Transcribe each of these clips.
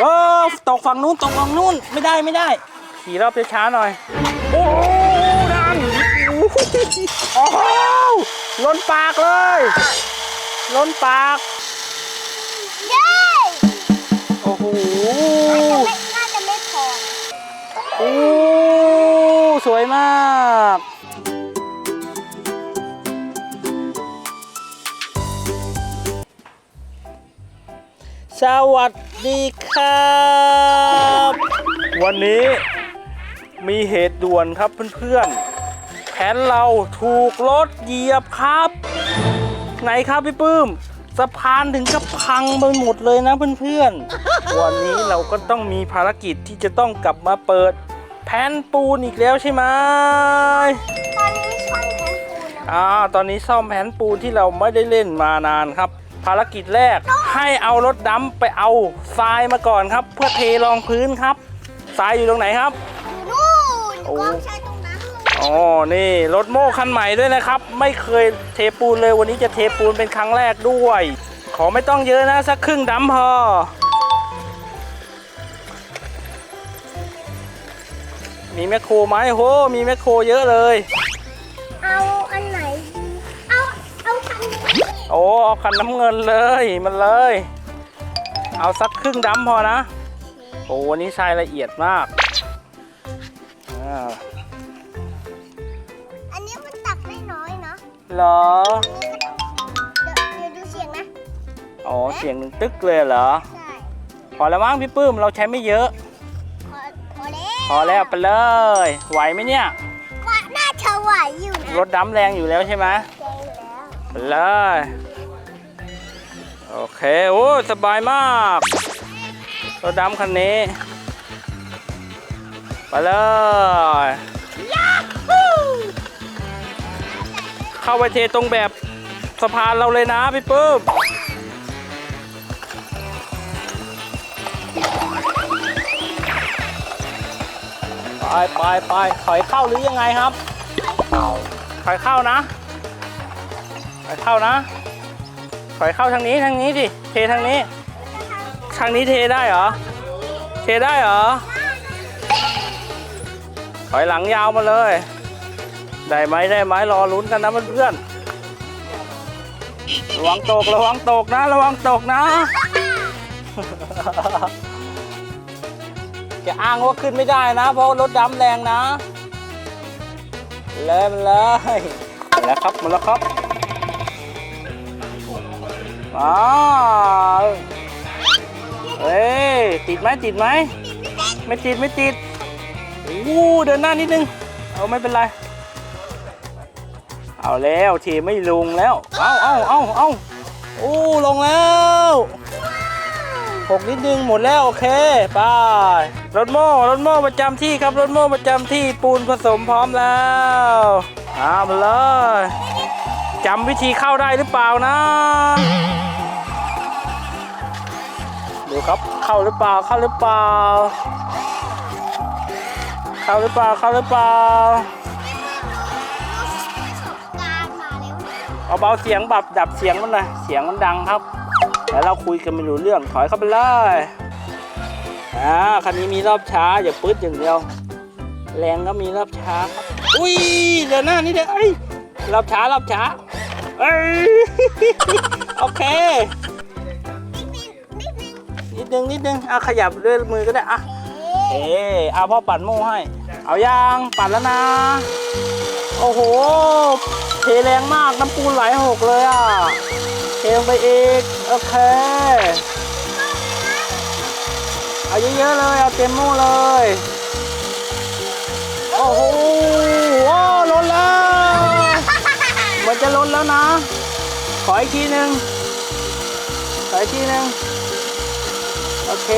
เออตกฝั่งนู้นตกฝั่งนู้นไม่ได้ไม่ได้ ขี่รอบช้าๆหน่อย โอ้โหนั่นโอ้โหล้นปากเลย ล้นปาก เย้โอ้โหไม่น่าจะไม่พอโอ้สวยมากสวัส ดีครับ วันนี้มีเหตุด่วนครับเพื่อนๆ แผนเราถูกรถเหยียบครับ ไหนครับพี่ปื้ม สะพานถึงกับพังไปหมดเลยนะเพื่อนๆ วันนี้เราก็ต้องมีภารกิจที่จะต้องกลับมาเปิด แผ่นปูนอีกแล้วใช่ไหมตอนนี้ช่องแทนปูนนะอ่าตอนนี้ซ่อมแผ่นปูนที่เราไม่ได้เล่นมานานครับ ภารกิจแรก ให้เอารถดำไปเอาทรายมาก่อนครับ เพื่อเทรองพื้นครับทรายอยู่ตรงไหนครับอยู่นู่นโอ้กล้องใช้ตรงนั้นเลยอ๋อนี่รถโม่คันใหม่ด้วยนะครับ ไม่เคยเทปูนเลยวันนี้จะเทปูนเป็นครั้งแรกด้วย ขอไม่ต้องเยอะนะสักครึ่งดำพอมีแมคโครไหมโหมีแมคโครเยอะเลย โอ้เอาคันน้ำเงินเลยมันเลย เอาสักครึ่งดำพอนะ โอ้วันนี้ทรายละเอียดมากอ่าอันนี้มันตักได้น้อยนะเหรอเดี๋ยวเดี๋ยวดูเสียงนะอ๋อเสียงหนึ่งตึกเลยเหรอ ใช่พอแล้วมั้งพี่ปื้มเราใช้ไม่เยอะ พอพอแล้วพอแล้วไปเลย ไหวไหมเนี่ย ว่าน่าจะไหวอยู่นะรถดำแรงอยู่แล้วใช่ไหม เลยโอเค โอ้ สบายมากรถดำคันนี้ ไปเลยเข้าไปเทตรงแบบสะพานเราเลยนะพี่ปื้มไปไปไปถอยเข้าหรือยังไงครับถอยเข้านะ ถอยเข้านะ ถอยเข้าทางนี้ทางนี้ดิเททางนี้ ทางนี้เทได้เหรอ เทได้เหรอ ถอยหลังยาวมาเลย ได้ไหมได้ไหมรอลุ้นกันนะเพื่อนๆระวังตกระวังตกนะ ระวังตกนะจะอ้างว่าขึ้นไม่ได้นะ เพราะรถดำแรงนะ เลยมันเลยมาแล้วครับมาแล้วครับ เฮ้ยติดไหมติดไหม ไม่ติดไม่ติดโอ้เดินหน้านิดนึง เอาไม่เป็นไร เอาแล้วทีไม่ลงแล้ว เอาเอาเอาเอาโอ้ลงแล้วหกนิดนึงหมดแล้วโอเคไปรถโม่รถโม่ประจำที่ครับรถโม่ประจำที่ปูนผสมพร้อมแล้วเอามาเลย จำวิธีเข้าได้หรือเปล่านะ ดูครับเข้าหรือเปล่าเข้าหรือเปล่า เข้าหรือเปล่าเข้าหรือเปล่าเอาเบาเสียงแบบดับเสียงมันหน่อยเสียงมันดังครับแล้วเราคุยกันไม่รู้เรื่องถอยเข้าไปเลยอ่าคันนี้มีรอบช้าอย่าปื๊ดอย่างเดียว แรงก็มีรอบช้าครับอุ้ยเดี๋ยวหน้านี่เดี๋ยวเอ้รอบช้ารอบช้า เอ้ยโอเค นิดนึงนิดนึงนิดนึงนิดนึงอะขยับด้วยมือก็ได้อะเอ๊ะเอ๊ะเอาพ่อปั่นโม่ให้ เอายางปั่นแล้วนะ โอ้โหเทแรงมากน้ำปูนไหลหกเลยอะเทลงไปอีก โอเค เอาเยอะๆเลย เอาเต็มโม่เลย โอ้โห แล้วนะ ขออีกทีหนึ่งขออีกทีหนึ่งโอเค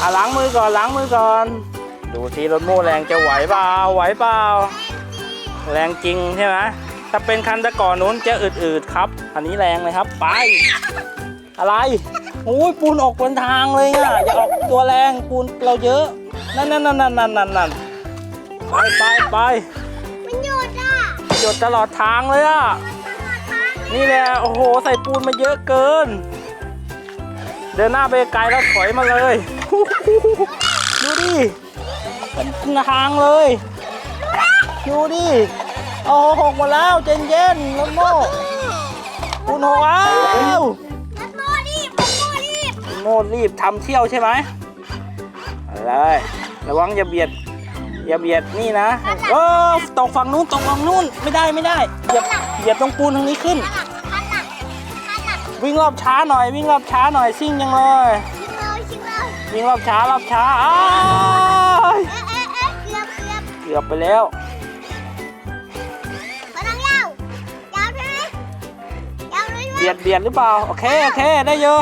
อะล้างมือก่อนล้างมือก่อน ดูทีรถโม่แรงจะไหวเปล่าไหวเปล่าแรงจริงใช่ไหมถ้าเป็นคันตะก่อนนู้นจะอืดๆครับ อันนี้แรงเลยครับ ไป อะไรโอ้ยปูนออกเป็นทางเลยอะอย่าออกตัวแรงปูนเราเยอะ นั่นนั่นนั่นนั่นนั่นนั่นไปไปไป หยดตลอดทางเลยอะมันตลอดทางนี่แหละ โอ้โห ใส่ปูนมาเยอะเกิน เดินหน้าไปไกลแล้วถอยมาเลย ดูดิ เป็นทางเลย ดูดิ โอ้โหหกหมดแล้วเจนเย็นๆรถโม่คุณหกแล้วแล้วโมรีบโมรีบโมรีบทำเที่ยวใช่ไหมอะไรระวังอย่าเบียด อย่าเบียดนี่นะเออตกฝั่งนู้นตกฝั่งนู้นไม่ได้ไม่ได้อย่าอย่าตรงปูนทางนี้ขึ้นขนาดขนาดขนาดวิ่งรอบช้าหน่อย วิ่งรอบช้าหน่อยซิ่งยังเลยชิงเลยชิงเลยวิ่งรอบช้ารอบช้าอ้ายเอ๊ะเอ๊ะเอ๊ะเกือบเกือบเกือบไปแล้วกำลังยาวยาวใช่ไหมยาวเลยเบียดเบียดหรือเปล่าโอเคโอเคได้เยอะ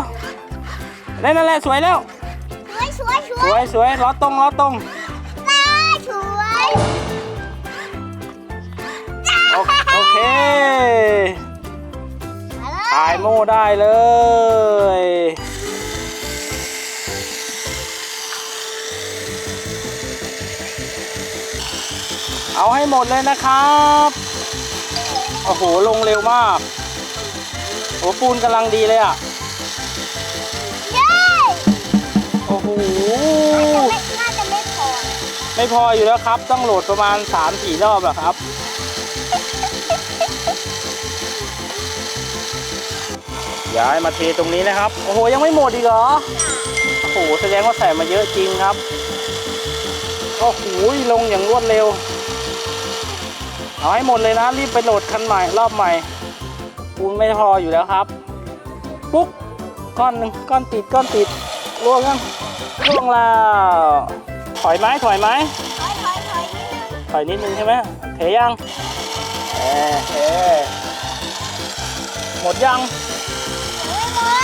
ได้นั่นแหละสวยแล้ว สวยสวยสสววยยสวยล้อตรงล้อตรง โม่ได้เลยเอาให้หมดเลยนะครับ โอ้โห ลงเร็วมาก โอ้ปูนกำลังดีเลยอะเย้โอ้โห น่าจะไม่พอ ไม่พออยู่แล้วครับ ต้องโหลดประมาณ3-4รอบอะครับ ย้ายมาเทตรงนี้นะครับ โอ้โห ยังไม่หมดอีกเหรอ โอ้โห แสดงว่าใส่มาเยอะจริงครับ โอ้โห ลงอย่างรวดเร็ว เอาให้หมดเลยนะ รีบไปโหลดคันใหม่รอบใหม่ปูนไม่พออยู่แล้วครับ ปุ๊บ ก้อนหนึ่งก้อนติด ก้อนติดล่วงยังล่วงแล้ว ถอยไหมถอยไหมถอยถอยถอยนิดนึงถอยนิดนึงใช่ไหมเทยังเออเออหมดยังไม่หมด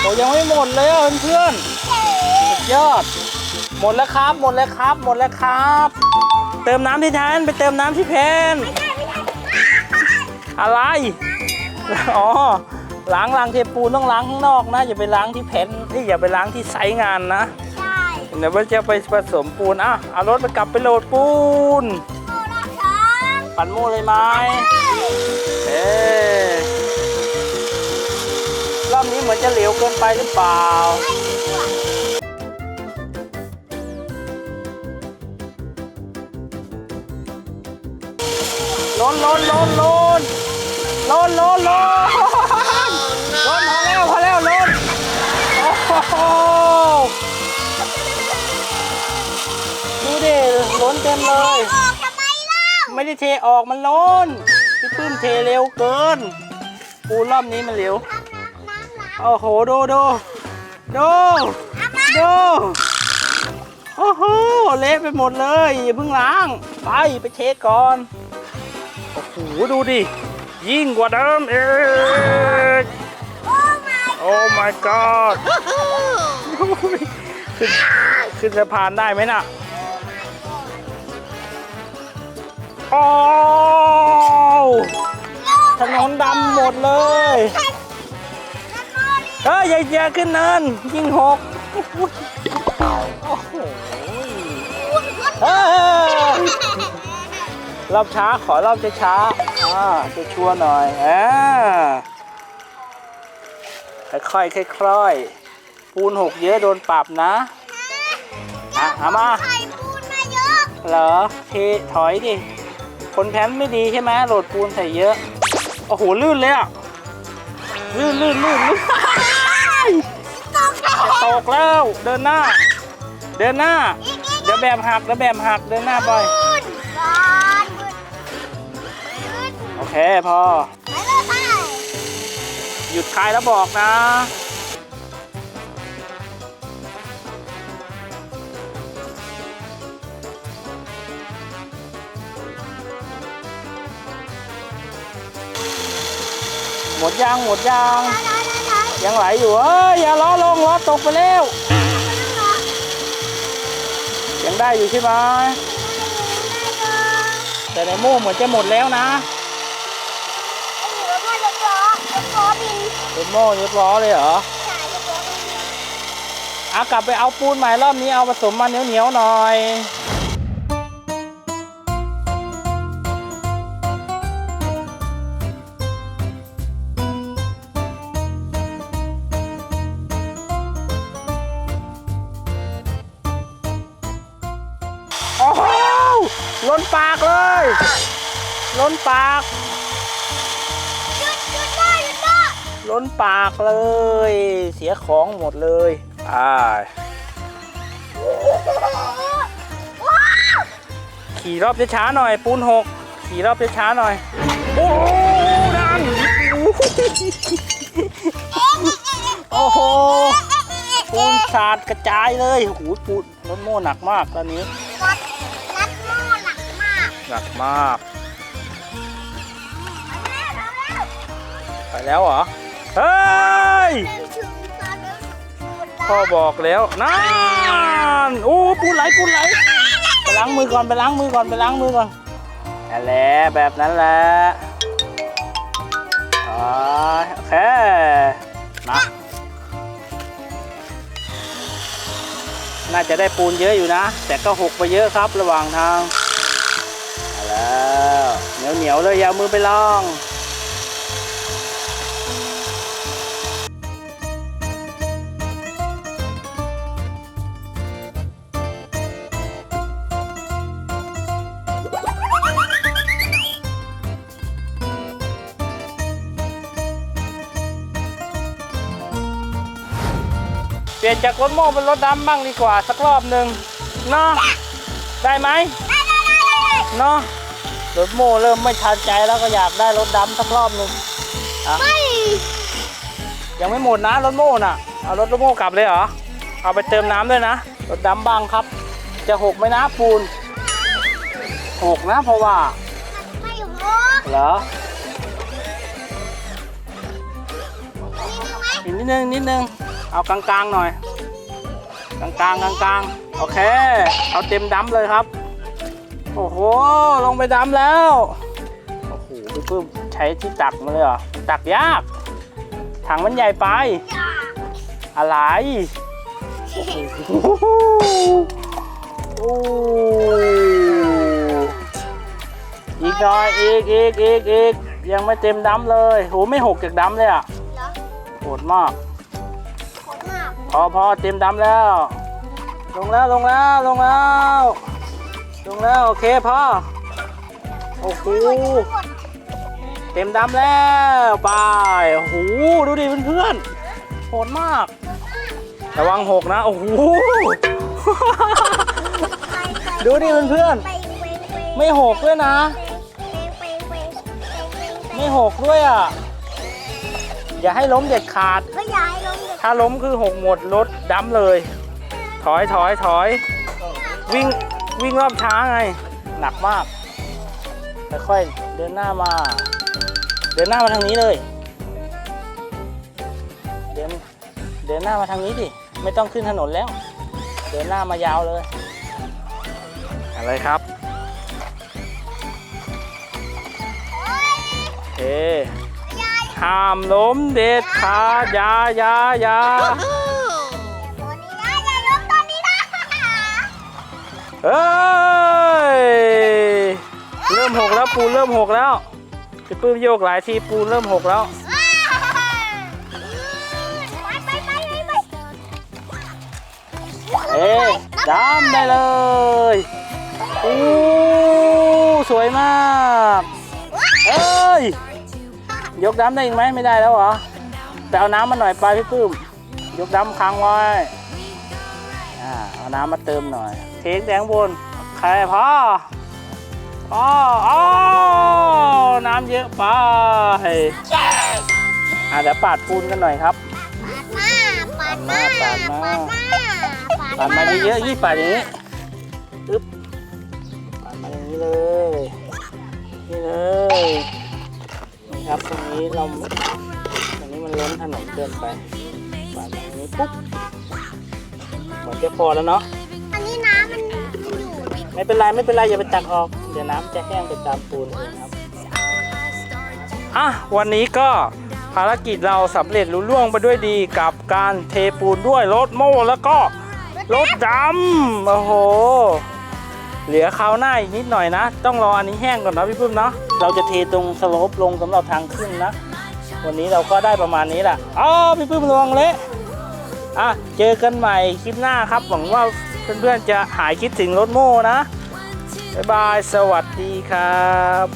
โอ้ยังไม่หมดเลยอะเพื่อนเย้ๆสุดยอด หมดแล้วครับ หมดแล้วครับ หมดแล้วครับ เติมน้ำที่แทนไปเติมน้ำที่แพนไม่ได้ไม่ได้อะไร อ๋อ ล้างล้างเทปูนต้องล้างข้างนอกนะ อย่าไปล้างที่แผ่นเอ้ยอย่าไปล้างที่ไซต์งานนะ ใช่เดี๋ยวมันจะไปผสมปูนอะเอารถไปกลับไปโหลดปูนโอ้รอบสองปั่นโม่เลยไหมเอ๊ะรอบนี้ เหมือนจะเหลวเกินไปหรือเปล่าไม่ดีกว่า ล้นล้นล้นล้นล้นล้นล้นล้นพอแล้วพอแล้วล้นโอ้โหดูดิล้นเต็มเลยออกทำไมเล่าไม่ได้เทออกมันล้นพี่ปื้มเทเร็วเกินปูรอบนี้มันเร็ว โอ้โห ดูดูดูเอามาดูโอ้โห เละไปหมดเลย อย่าเพิ่งล้าง ไป ไปเช็คก่อน โอ้โห ดูดิ ยิ่งกว่าเดิมอีกโอ้มาโอ้ my god ขึ้นขึ้นสะพานได้ไหมน่ะโอ้วถนนดำหมดเลย เฮ้ยอย่าอย่าขึ้นเนินยิ่งหกโอ้โหเฮ้ยรอบช้าขอรอบช้าๆอ่าจะชัวร์หน่อยอ่าค่อยๆค่อยๆปูนหกเยอะโดนปรับนะอะเอามา ไข่ปูนมาเยอะเหรอเทถอยดิคนแพ้นไม่ดีใช่ไหมโหลดปูนใส่เยอะ โอ้โหลื่นเลยอะ ลื่นลื่นลื่นลื่น ตกแล้วจะตกแล้วเดินหน้า เดินหน้าอีกอีกเดี๋ยวแบบหักเดี๋ยวแบบหักเดินหน้าไปปูนก่อนปูนโอเคพอ ไปเลยไปหยุดคลายแล้วบอกนะหมดยางหมดยางถอ ยถอยถอยถอยยังไหลอยู่เอ้ยอย่าล้อลงล้อตกไปแล้วยังได้อยู่ใช่ไหมแต่ในโม่เหมือนจะหมดแล้วนะไอ้หนูว่าจะล้อจะล้อบินเป็นโม่ยกล้อเลยเหรอใช่จะล้อบินเอากลับไปเอาปูนใหม่รอบนี้เอาผสมมาเหนียวๆหน่อย ล้นปากเลย ล้นปาก หยุดหยุดได้หยุดได้ล้นปากเลย เสียของหมดเลยอ่าว้าวขี่รอบช้าๆหน่อย ปูนหกขี่รอบช้าๆหน่อย โอ้โหนั่นโอ้โหปูนสาดกระจายเลยโอ้โหปูนรถโม่หนักมากตอนนี้รถรัดโม่หนักมาก หนักมากเอาแล้วเอาแล้วไปแล้วเหรอ เฮ้ยเดินถึงตอนนี้สุดพ่อบอกแล้วนั่นโอ้ปูนไหลปูนไหลไปล้างมือก่อนไปล้างมือก่อนไปล้างมือก่อนนั่นแหละแบบนั้นแหละอ๋อโอเค มาน่าจะได้ปูนเยอะอยู่นะ แต่ก็หกไปเยอะครับระหว่างทางเอาแล้วเห นียวเหนียวๆเลยยาวมือไปลองเปลี่ยนจากรถโม่เป็นรถดำบ้างดีกว่าสักรอบหนึ่งเนาะได้ไหมเนาะ รถโม่เริ่มไม่ทันใจแล้วก็อยากได้รถดำสักรอบหนึ่งอะไม่ยังไม่หมดนะรถโม่น่ะเอารถโม่กลับเลยเหรอเอาไปเติมน้ำด้วยนะรถดำบ้างครับ จะหกไหมนะปูนหกนะเพราะว่าไม่หกเหรอนี่ดูไหมอีกนิดนึงนิดนึงเอากลางๆหน่อย กลางๆกลางๆโอเค เอาเต็มดำเลยครับ โอ้โห ลงไปดำแล้ว โอ้โหพี่ปื้มใช้ที่ตักมาเลยเหรอ ตักยาก ถังมันใหญ่ไป อะไร โอ้อีกหน่อยอีกอีกอีกอีกยังไม่เต็มดำเลยโหไม่หกจากดำเลยอะเหรอโหดมากโหดมาก พอพอเต็มดำแล้ว ลงแล้วลงแล้วลงแล้ว ลงแล้ว โอเคพ่อ โอ้โห เต็มดำแล้วไปโอ้โห ดูดิเพื่อนๆโหดมาก ระวังหกนะ โอ้โห ดูดิเพื่อนไปเวงเวงๆไม่หกด้วยนะเวงเวงเวงเวงไม่หกด้วยอะ อย่าให้ล้มเด็ดขาดก็ย้ายลงเด็กถ้าล้มคือหกหมดรถดำเลย ถอยถอยถอยวิ่ง วิ่งรอบช้าไง หนักมาก ค่อยๆเดินหน้ามา เดินหน้ามาทางนี้เลย เดินเดินหน้ามาทางนี้ดิ ไม่ต้องขึ้นถนนแล้ว เดินหน้ามายาวเลย อะไรครับเฮ้ห้ามล้มเด็ดขาดอยาอยาอยา เฮ้ย เริ่มหกแล้วปูเริ่มหกแล้วพี่ปื้มโยกหลายทีปูเริ่มหกแล้ว ไปไปไปไปไปเอ๊ะดำได้เลยอู้สวยมาก เอ้ย ยกดำได้อีกไหมไม่ได้แล้วเหรอไปเอาน้ำมาหน่อยไปพี่ปื้ม ยกดำค้างไว้ อ่า เอาน้ำมาเติมหน่อย เทคแดงบนใครพ่อพ่ออ๋อน้ำเยอะไปอ่าเดี๋ยวปาดปูนกันหน่อยครับปาดมาปาดมาปาดมาปาดมาปาดมาเยอะๆยี่ปาดอย่างนี้อึ๊บปาดมาอย่างนี้เลยนี่เลยนี่ครับตรงนี้เราตรงนี้มันล้นถนนเกินไปปาดมาอย่างนี้ปุ๊บเหมือนจะพอแล้วเนาะ ไม่เป็นไรไม่เป็นไรอย่าไปตักออก เดี๋ยวน้ำจะแห้งไปตามปูนเองครับอะวันนี้ก็ภารกิจเราสำเร็จลุล่วงไปด้วยดีกับการเทปูนด้วยรถโม่แล้วก็รถดำโอ้โห เหลือคราวหน้าอีกนิดหน่อยนะ ต้องรออันนี้แห้งก่อนนะพี่พึ่มเนาะเราจะเทตรงสโลปลงสำหรับทางขึ้นนะ วันนี้เราก็ได้ประมาณนี้แหละอ๋อพี่พึ่มระวังเละอะเจอกันใหม่คลิปหน้าครับหวังว่า เพื่อนๆจะหายคิดถึงรถโม่นะ บ๊ายบาย สวัสดีครับ